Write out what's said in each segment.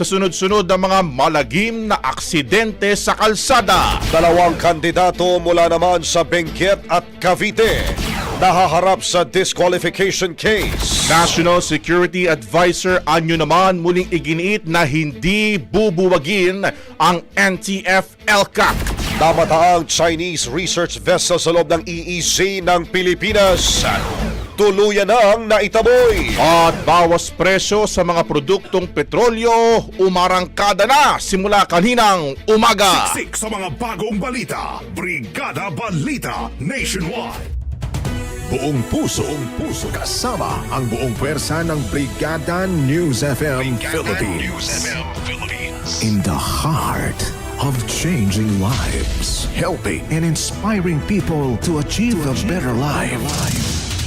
sa sunod-sunod na mga malagim na aksidente sa kalsada. Dalawang kandidato mula naman sa Benguet at Cavite nahaharap sa disqualification case. National Security Advisor Anyo naman muling iginiit na hindi bubuwagin ang NTF-ELCAC. Namataang Chinese research vessel sa loob ng EEZ ng Pilipinas. Tuluyan ang naitaboy. At bawas presyo sa mga produktong petrolyo umarangkada na simula kaninang umaga. Siksik sa mga bagong balita. Brigada Balita Nationwide. Buong puso, buong puso kasama ang buong pwersa ng Brigada News FM Philippines. In the heart of changing lives, helping and inspiring people to achieve a better life.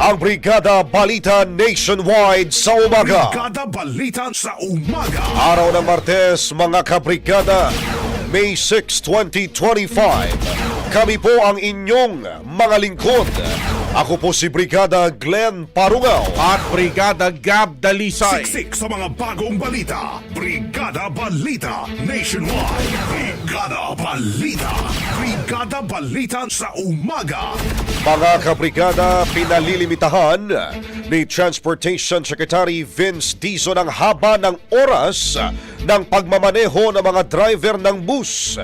ang Brigada Balita Nationwide sa umaga. Brigada Balita sa umaga. Araw ng Martes, mga kabrigada, May 6, 2025. Kami po ang inyong mga lingkod. Ako po si Brigada Glenn Parungaw. At Brigada Gab Dalisay. Siksik sa mga bagong balita. Brigada Balita Nationwide. Brigada Balita. Brigada Balita sa umaga. Mga kabrigada, pinalilimitahan ni Transportation Secretary Vince Dizon ang haba ng oras ng pagmamaneho ng mga driver ng bus.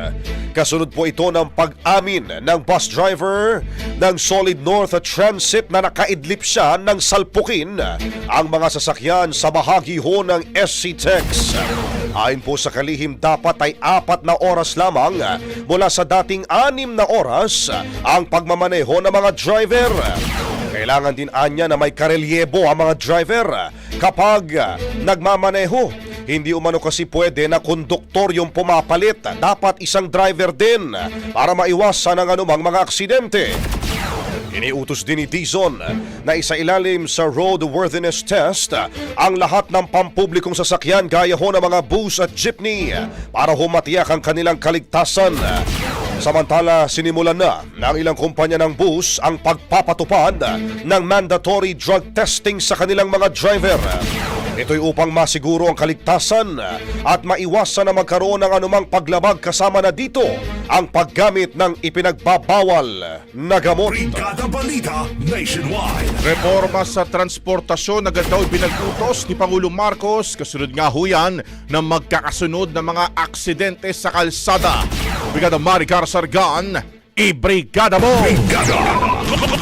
Kasunod po ito ng pag-amin ng bus driver ng Solid North Transit na nakaidlip siya ng salpukin ang mga sasakyan sa bahagi ho ng SC Tex. Ayon po sa kalihim, dapat ay apat na oras lamang mula sa dating anim na oras ang pagmamaneho ng mga driver. Kailangan din anya na may karelyebo ang mga driver kapag nagmamaneho. Hindi umano kasi pwede na konduktor yung pumapalit. Dapat isang driver din para maiwasan ang anumang mga aksidente. Iniutos din ni Dizon na isa ilalim sa roadworthiness test ang lahat ng pampublikong sasakyan gaya ho ng mga bus at jeepney para humatiyak ang kanilang kaligtasan. Samantala, sinimulan na ng ilang kumpanya ng bus ang pagpapatupad ng mandatory drug testing sa kanilang mga driver. Ito'y upang masiguro ang kaligtasan at maiwasan na magkaroon ng anumang paglabag kasama na dito ang paggamit ng ipinagbabawal na gamot. Brigada Balita Nationwide. Reforma sa transportasyon agad daw pinag-utos ni Pangulong Marcos kasunod nga ho yan ng magkakasunod na mga aksidente sa kalsada. Brigada Maricar Sargan, i-brigada mo! Brigada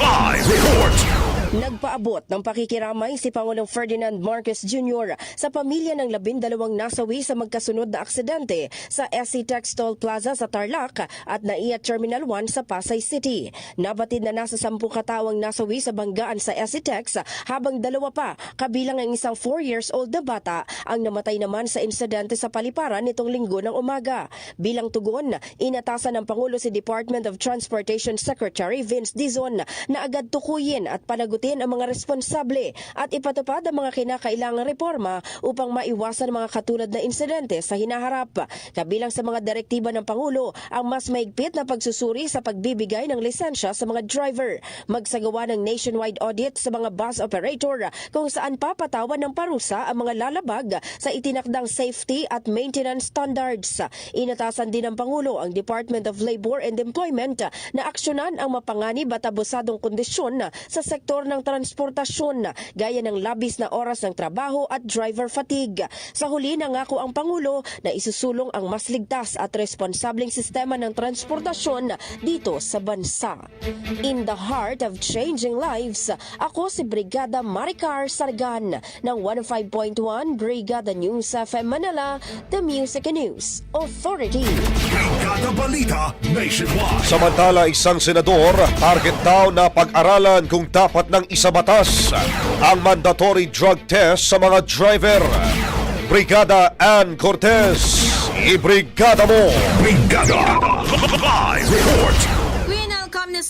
Live Report. Nagpaabot ng pakikiramay si Pangulong Ferdinand Marcos Jr. sa pamilya ng labindalawang nasawi sa magkasunod na aksidente sa SC Textile Plaza sa Tarlac at NAIA Terminal 1 sa Pasay City. Nabatid na nasa sampung katawang nasawi sa banggaan sa SC Tex habang dalawa pa kabilang ang isang 4 years old na bata ang namatay naman sa insidente sa paliparan nitong linggo ng umaga. Bilang tugon, inatasan ng Pangulo si Department of Transportation Secretary Vince Dizon na agad tukuyin at panagutin ang mga responsable at ipatupad ang mga kinakailangang reforma upang maiwasan mga katulad na insidente sa hinaharap. Kabilang sa mga direktiba ng Pangulo ang mas maigpit na pagsusuri sa pagbibigay ng lisensya sa mga driver, magsagawa ng nationwide audit sa mga bus operator kung saan papatawan ng parusa ang mga lalabag sa itinakdang safety at maintenance standards. Inatasan din ng Pangulo ang Department of Labor and Employment na aksyonan ang mapanganib at abusadong kondisyon sa sektor ng transportasyon gaya ng labis na oras ng trabaho at driver fatigue. Sa huli nangako ang Pangulo na isusulong ang mas ligtas at responsableng sistema ng transportasyon dito sa bansa. In the heart of changing lives, ako si Brigada Maricar Sargan ng 105.1 Brigada News FM Manila, The Music and News Authority. Brigada Balita Nationwide. Samantala, isang senador target daw na pag-aralan kung dapat ng isabatas ang mandatory drug test sa mga driver. Brigada Ann Cortez. Ibrigada mo! Brigada Live Report.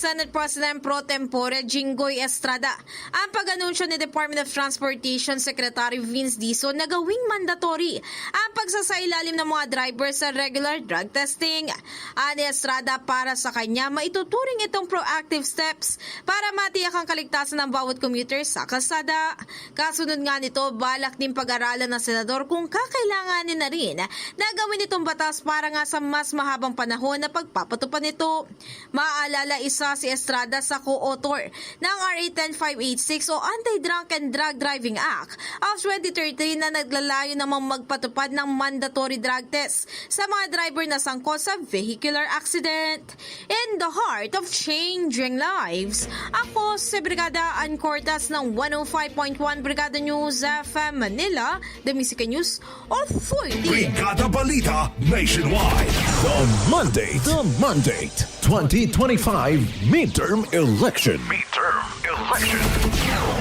Senate President Pro Tempore Jinggoy Estrada ang pag-anunsyo ni Department of Transportation Secretary Vince Dizon na gawing mandatory ang pagsasailalim ng mga driver sa regular drug testing. Ani Estrada para sa kanya, maituturing itong proactive steps para matiyak ang kaligtasan ng bawat commuter sa kalsada. Kasunod nga nito, balak din pag-aralan ng senador kung kakailanganin na rin na gawin itong batas para nga sa mas mahabang panahon na pagpapatupad nito. Maaalala isa si Estrada sa co-author ng RA 10586 o Anti-Drunk and Drug Driving Act of 2013 na naglalayo namang magpatupad ng mandatory drug test sa mga driver na sangkot sa vehicular accident. In the heart of changing lives, ako si Brigada Ann ng 105.1 Brigada News FM Manila, The Music News Authority. Brigada Balita Nationwide. The Monday, the Monday, 2025 midterm election. Midterm Election.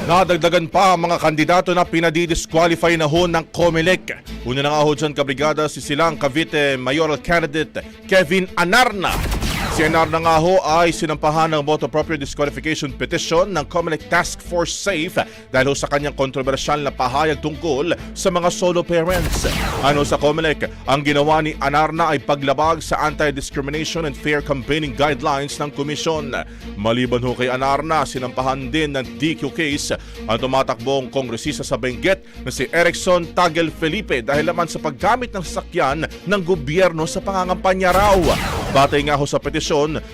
Nadagdagan pa ang mga kandidato na pinadidisqualify na ho ng COMELEC. Una na nga ho dyan kabrigada si silang Cavite Mayoral Candidate Kevin Anarna. Si Anarna nga ho ay sinampahan ng motor proper disqualification petition ng COMELEC Task Force SAFE dahil sa kanyang kontrobersyal na pahayag tungkol sa mga solo parents. Ano sa COMELEC, ang ginawa ni Anarna ay paglabag sa Anti-Discrimination and Fair Campaigning Guidelines ng Komisyon. Maliban ho kay Anarna, sinampahan din ng DQ case ang tumatakbong kongresista sa Benguet na si Erickson Tagel Felipe dahil naman sa paggamit ng sasakyan ng gobyerno sa pangangampanya raw. Batay nga ho sa petisyon,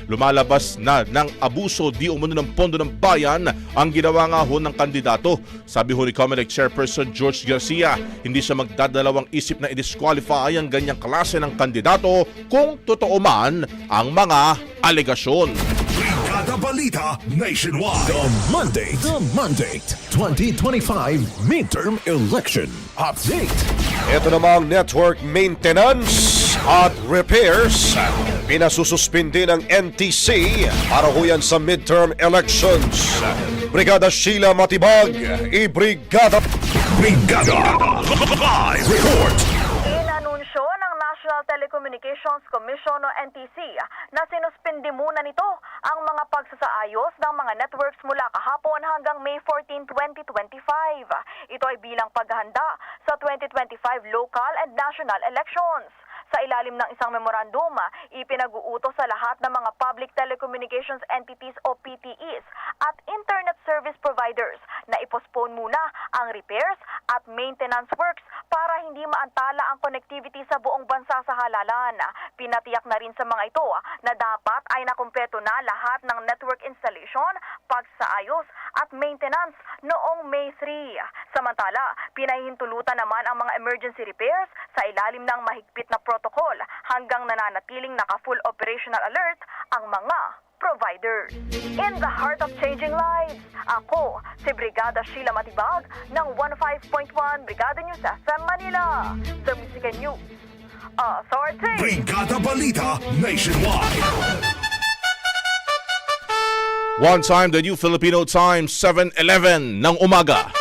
lumalabas na ng abuso di umano ng pondo ng bayan ang ginawa nga ho ng kandidato. Sabi ho ni Comelec Chairperson George Garcia, hindi siya magdadalawang isip na i-disqualify ang ganyang klase ng kandidato kung totoo man ang mga alegasyon. Brigada Balita Nationwide. The Monday, the Monday, 2025 midterm election update. Ito namang network maintenance at repairs. Pinasususpindi ng NTC para ho yan sa midterm elections. Brigada Sheila Matibag, i-Brigada Brigada Live Report. Inanunsyo ng National Telecommunications Commission o NTC na sinuspindi muna nito ang mga pagsasaayos ng mga networks mula kahapon hanggang May 14, 2025. Ito ay bilang paghahanda sa 2025 local and national elections. Sa ilalim ng isang memorandum, ipinag-uutos sa lahat ng mga public telecommunications entities o PTEs at internet service providers na ipostpone muna ang repairs at maintenance works para hindi maantala ang connectivity sa buong bansa sa halalan. Pinatiyak na rin sa mga ito na dapat ay nakumpleto na lahat ng network installation, pagsaayos at maintenance noong May 3. Samantala, pinahihintulutan naman ang mga emergency repairs sa ilalim ng mahigpit na protocol hanggang nananatiling naka-full operational alert ang mga providers. In the heart of changing lives, ako si Brigada Sheila Matibag ng 15.1 Brigada News FM Manila. The Music News Authority. Brigada Balita Nationwide. One time, the New Filipino Time, 7.11 ng umaga.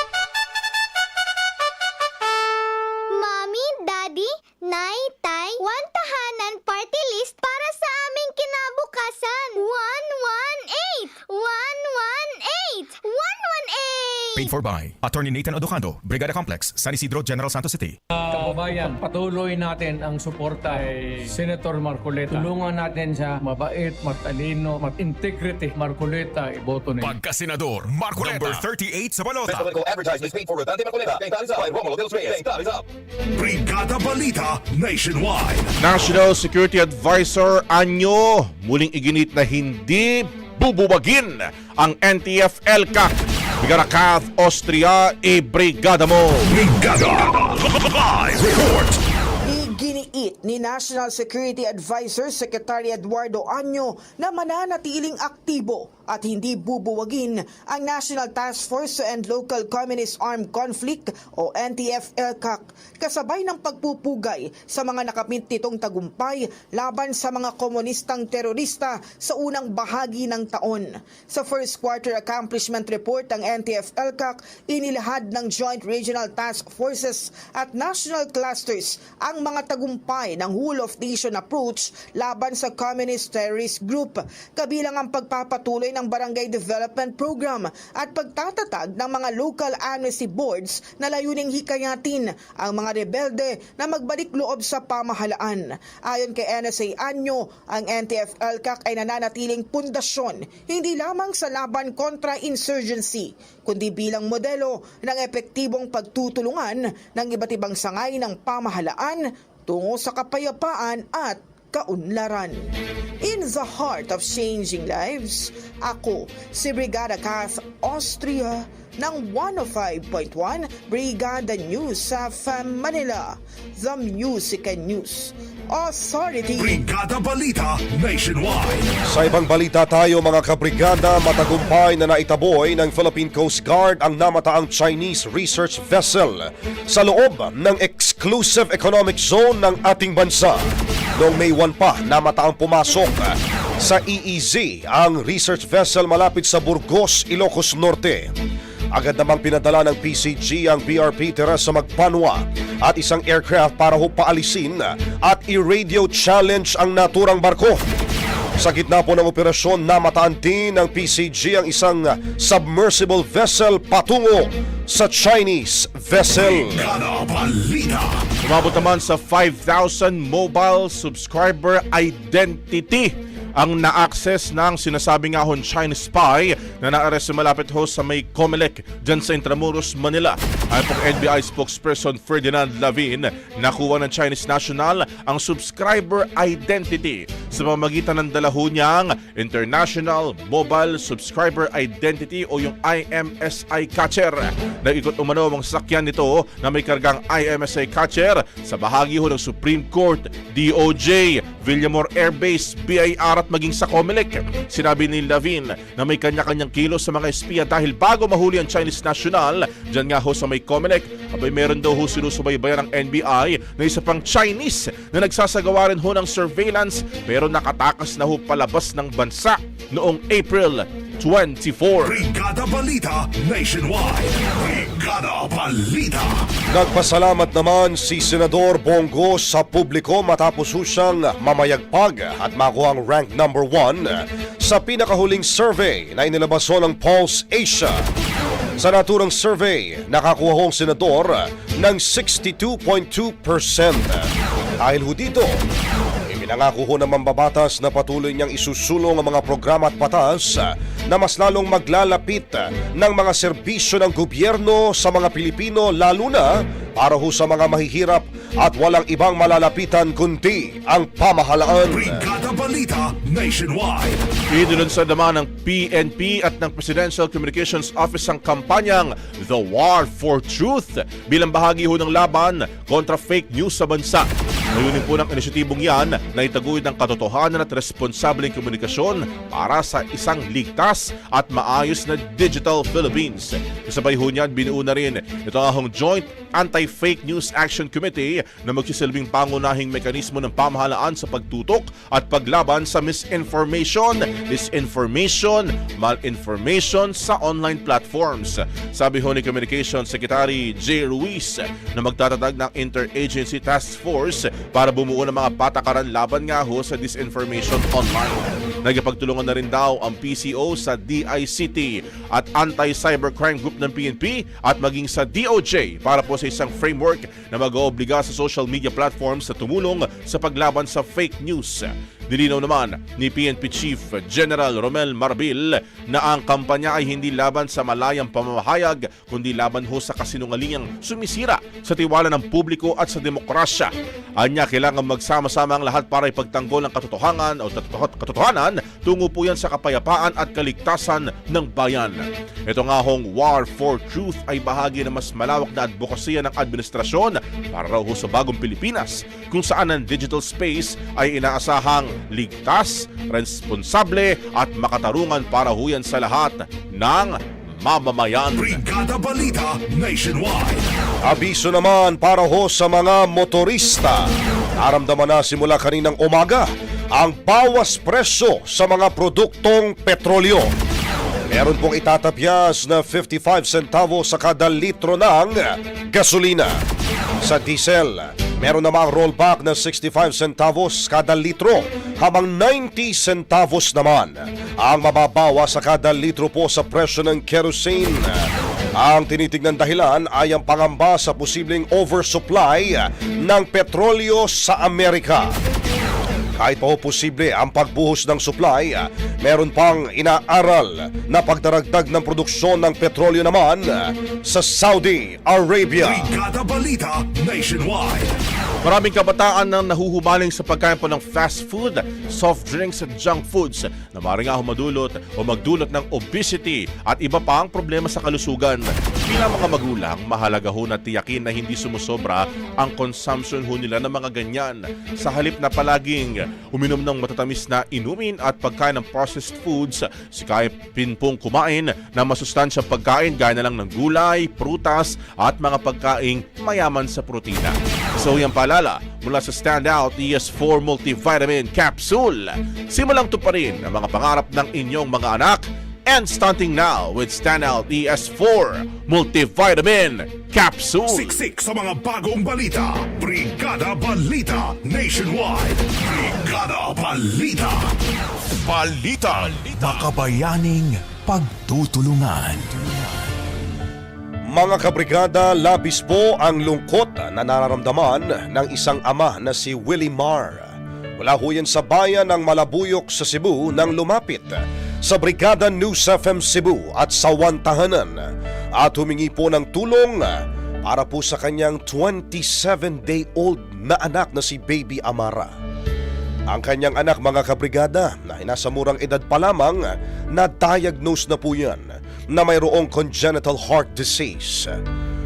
Paid for by Attorney Nathan Odocando, Brigada Complex, San Isidro, General Santos City. Kababayan, patuloy natin ang suporta kay Senator Marcoleta. Tulungan natin siya mabait, matalino, mat-integrity. Marcoleta, iboto ninyo. Pagkasenador, Marcoleta. Number 38 sa balota. Brigada Balita Nationwide. National Security Advisor Anyo muling iginit na hindi bububagin ang NTF-ELCAC. Brigada Cath Austria, i-brigada mo! Brigada Live Report. Ni National Security Advisor Secretary Eduardo Anyo na mananatiling aktibo at hindi bubuwagin ang National Task Force to End Local Communist Armed Conflict o NTF-ELCAC kasabay ng pagpupugay sa mga nakamit nitong tagumpay laban sa mga komunistang terorista sa unang bahagi ng taon. Sa first quarter accomplishment report ng NTF-ELCAC, inilahad ng Joint Regional Task Forces at National Clusters ang mga tagumpay ng Whole of Nation approach laban sa Communist Terrorist Group, kabilang ang pagpapatuloy ng Barangay Development Program at pagtatatag ng mga local amnesty boards na layuning hikayatin ang mga rebelde na magbalik loob sa pamahalaan. Ayon kay NSA Anyo, ang NTF-ELCAC ay nananatiling pundasyon hindi lamang sa laban kontra insurgency, kundi bilang modelo ng epektibong pagtutulungan ng iba't ibang sangay ng pamahalaan tungo sa kapayapaan at kaunlaran. In the heart of changing lives, ako si Brigada Kath Austria ng 105.1 Brigada News sa Manila, the Music and News Authority. Brigada Balita Nationwide. Sa ibang balita tayo mga kabrigada, matagumpay na naitaboy ng Philippine Coast Guard ang namataang Chinese research vessel sa loob ng exclusive economic zone ng ating bansa. Noong May 1 pa, namataang pumasok sa EEZ ang research vessel malapit sa Burgos, Ilocos Norte. Agad namang pinadala ng PCG ang BRP Teresa Magpanwa at isang aircraft para ho paalisin at i-radio challenge ang naturang barko. Sa gitna po ng operasyon, namataan din ng PCG ang isang submersible vessel patungo sa Chinese vessel. Umabot naman sa 5,000 mobile subscriber identity ang na-access ng sinasabi nga hon Chinese spy na naaresto malapit ho sa may Comelec dyan sa Intramuros, Manila. Ayon po kay NBI spokesperson Ferdinand Lavin, nakuha ng Chinese national ang subscriber identity sa pamamagitan ng dalaho niyang International Mobile Subscriber Identity o yung IMSI catcher. Nag-ikot umano ang sasakyan nito na may kargang IMSI catcher sa bahagi ho ng Supreme Court, DOJ, Villamor Air Base, BIR at maging sa Comelec. Sinabi ni Lavin na may kanya-kanyang kilo sa mga espiya dahil bago mahuli ang Chinese national, dyan nga ho sa may Comelec, abay meron daw ho sinusubaybayan ng NBI na isa pang Chinese na nagsasagawa rin ho ng surveillance pero nakatakas na ho palabas ng bansa noong April 24. Brigada Balita Nationwide. Brigada Balita. Nagpasalamat naman si Senador Bongo sa publiko matapos ho siyang mamayagpag at makuha ang rank number 1 sa pinakahuling survey na inilabas ho ng Pulse Asia. Sa naturang survey, nakakuha ho ang senador ng 62.2%. Dahil ho dito, Pinangako ho ng mambabatas na patuloy niyang isusulong ang mga programa at batas na mas lalong maglalapit ng mga serbisyo ng gobyerno sa mga Pilipino lalo na para ho sa mga mahihirap at walang ibang malalapitan kundi ang pamahalaan. Brigada Balita Nationwide. Idinunsad naman ng PNP at ng Presidential Communications Office ang kampanyang The War for Truth bilang bahagi ho ng laban kontra fake news sa bansa. Layunin po ng inisyatibong yan na itaguyod ng katotohanan at responsableng komunikasyon para sa isang ligtas at maayos na Digital Philippines. Kasabay ho niyan, binuo na rin ito ahong Joint Anti-Fake News Action Committee na magsisilbing pangunahing mekanismo ng pamahalaan sa pagtutok at paglaban sa misinformation, disinformation, malinformation sa online platforms. Sabi ho ni Communications Secretary J. Ruiz na magtatatag ng Interagency Task Force para bumuo ng mga patakaran laban nga ho sa disinformation online. Nagpagtulungan na rin daw ang PCO sa DICT at Anti-Cybercrime Group ng PNP at maging sa DOJ para po sa isang framework na mag-oobliga sa social media platforms sa tumulong sa paglaban sa fake news. Nilinaw naman ni PNP Chief General Romel Marbil na ang kampanya ay hindi laban sa malayang pamamahayag kundi laban ho sa kasinungalingang sumisira sa tiwala ng publiko at sa demokrasya. Anya kailangan magsama-sama ang lahat para ipagtanggol ang katotohanan o katotohanan tungo po yan sa kapayapaan at kaligtasan ng bayan. Ito nga hong War for Truth ay bahagi ng mas malawak na advokasya ng administrasyon para raw sa bagong Pilipinas kung saan ang digital space ay inaasahang ligtas, responsable at makatarungan para ho yan sa lahat ng mamamayan. Brigada Balita Nationwide. Abiso naman para ho sa mga motorista. Naramdaman na simula kaninang umaga ang bawas presyo sa mga produktong petrolyo. Meron pong itatapyas na 55 centavo sa kada litro ng gasolina. Sa diesel, meron namang rollback na 65 centavos kada litro habang 90 centavos naman ang mababawa sa kada litro po sa presyo ng kerosene. Ang tinitignan dahilan ay ang pangamba sa posibleng oversupply ng petrolyo sa Amerika. Kahit pa ho posible ang pagbuhos ng supply, meron pang inaaral na pagdaragdag ng produksyon ng petrolyo naman sa Saudi Arabia. Brigada Balita Nationwide. Maraming kabataan nang nahuhumaling sa pagkain po ng fast food, soft drinks at junk foods na maaaring nga humadulot o magdulot ng obesity at iba pang problema sa kalusugan. Bilang mga magulang, mahalaga ho na tiyakin na hindi sumusobra ang consumption ho nila ng mga ganyan. Sa halip na palaging uminom ng matatamis na inumin at pagkain ng processed foods, sikapin pong kumain ng masustansyang pagkain gaya na lang ng gulay, prutas at mga pagkaing mayaman sa protina. So yan paalala mula sa Standout ES4 Multivitamin Capsule. Simulang tuparin ang mga pangarap ng inyong mga anak and stunting now with Standout ES4 Multivitamin Capsule. Siksik sa mga bagong balita. Brigada Balita Nationwide. Brigada Balita. Balita. Makabayaning pagtutulungan. Mga kabrigada, labis po ang lungkot na nararamdaman ng isang ama na si Willie Marr. Wala ho yan sa bayan ng Malabuyok sa Cebu nang lumapit sa Brigada News FM Cebu at sa Wantahanan at humingi po ng tulong para po sa kanyang 27-day-old na anak na si Baby Amara. Ang kanyang anak mga kabrigada na nasa murang edad pa lamang na diagnose na po yan na mayroong congenital heart disease.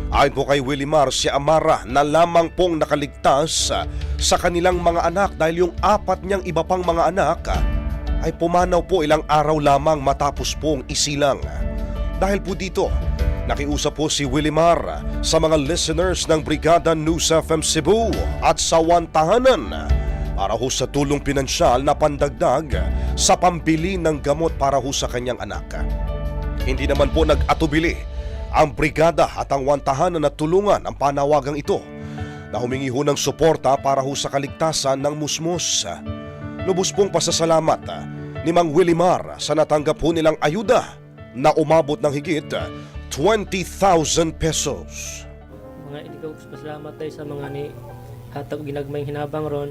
Ayon po kay Willimar, si Amara na lamang pong nakaligtas sa kanilang mga anak dahil yung apat niyang iba pang mga anak ay pumanaw po ilang araw lamang matapos pong isilang. Dahil po dito, nakiusap po si Willimar sa mga listeners ng Brigada News FM Cebu at sa Wantahanan para ho sa tulong pinansyal na pandagdag sa pambili ng gamot para ho sa kanyang anak. Hindi naman po nag-atubili ang brigada at ang wantahanan na tulungan ang panawagang ito na humingi ho ng suporta para ho sa kaligtasan ng musmos. Lubos pong pasasalamat ni Mang Willimar sa natanggap ho nilang ayuda na umabot ng higit 20,000 pesos. mga ko pasalamat tayo sa mga ni hatag ginagmayng hinabang ron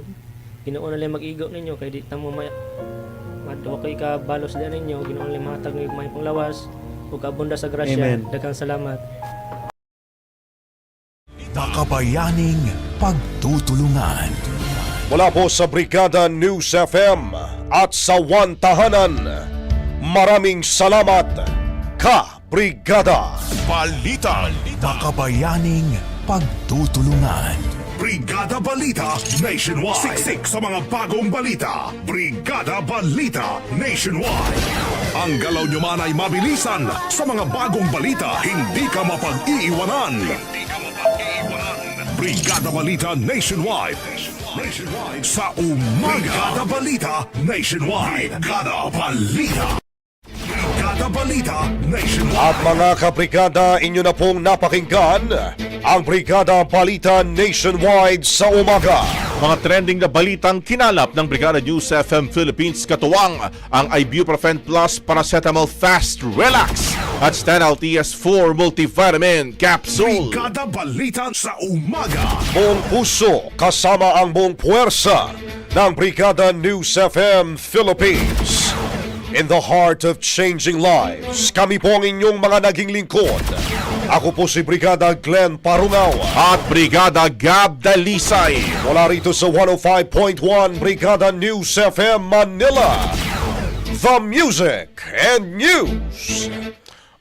Ginoo na lang mag-igo ninyo kay di ta mo may madwa kay ka balos din ninyo Ginoo na lang mahatag ng may panglawas ug kabunda sa grasya Amen. daghang salamat Makabayaning pagtutulungan. Mula po sa Brigada News FM at sa Wantahanan, maraming salamat, Ka Brigada! Balita. Makabayaning pagtutulungan. Brigada Balita Nationwide. Siksik sa mga bagong balita. Brigada Balita Nationwide. Ang galaw nyo man ay mabilisan sa mga bagong balita. Hindi ka mapag-iiwanan. Hindi ka mapag-iiwanan. Brigada Balita Nationwide. Nationwide sa umaga. Brigada Balita Nationwide. Brigada Balita. Brigada Balita Nationwide. At mga kabrigada, inyo na pong napakinggan ang Brigada Balita Nationwide sa umaga. Mga trending na balitang kinalap ng Brigada News FM Philippines katuwang ang Ibuprofen Plus Paracetamol Fast Relax at Standout ES4 Multivitamin Capsule. Brigada Balita sa umaga. Buong puso kasama ang buong puwersa ng Brigada News FM Philippines. In the heart of changing lives, kami po ang inyong mga naging lingkod. Ako po si Brigada Glenn Parungaw. At Brigada Gab Dalisay. Mula rito sa 105.1 Brigada News FM Manila. The Music and News